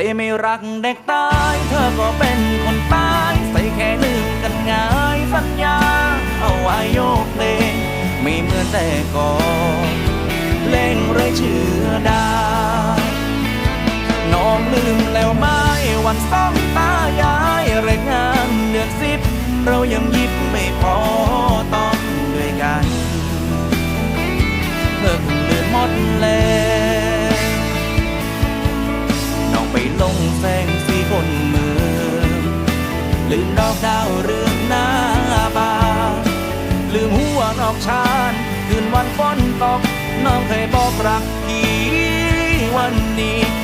แต่ไม่รักเด็กตาย เธอก็เป็นคนตาย ใส่แค่ลืมกันง่ายสัญญา เอาไว้โยกเพลงไม่เหมือนแต่ก่อนเล่งเรยเชื่อดา น้องลืมแล้วไม่วันซ้อมตายายรายงา ดาวเรืองหน้าบานลืมหัวนอกชานคืนวันฝนตก น้องเคยบอกรักพี่วันนี้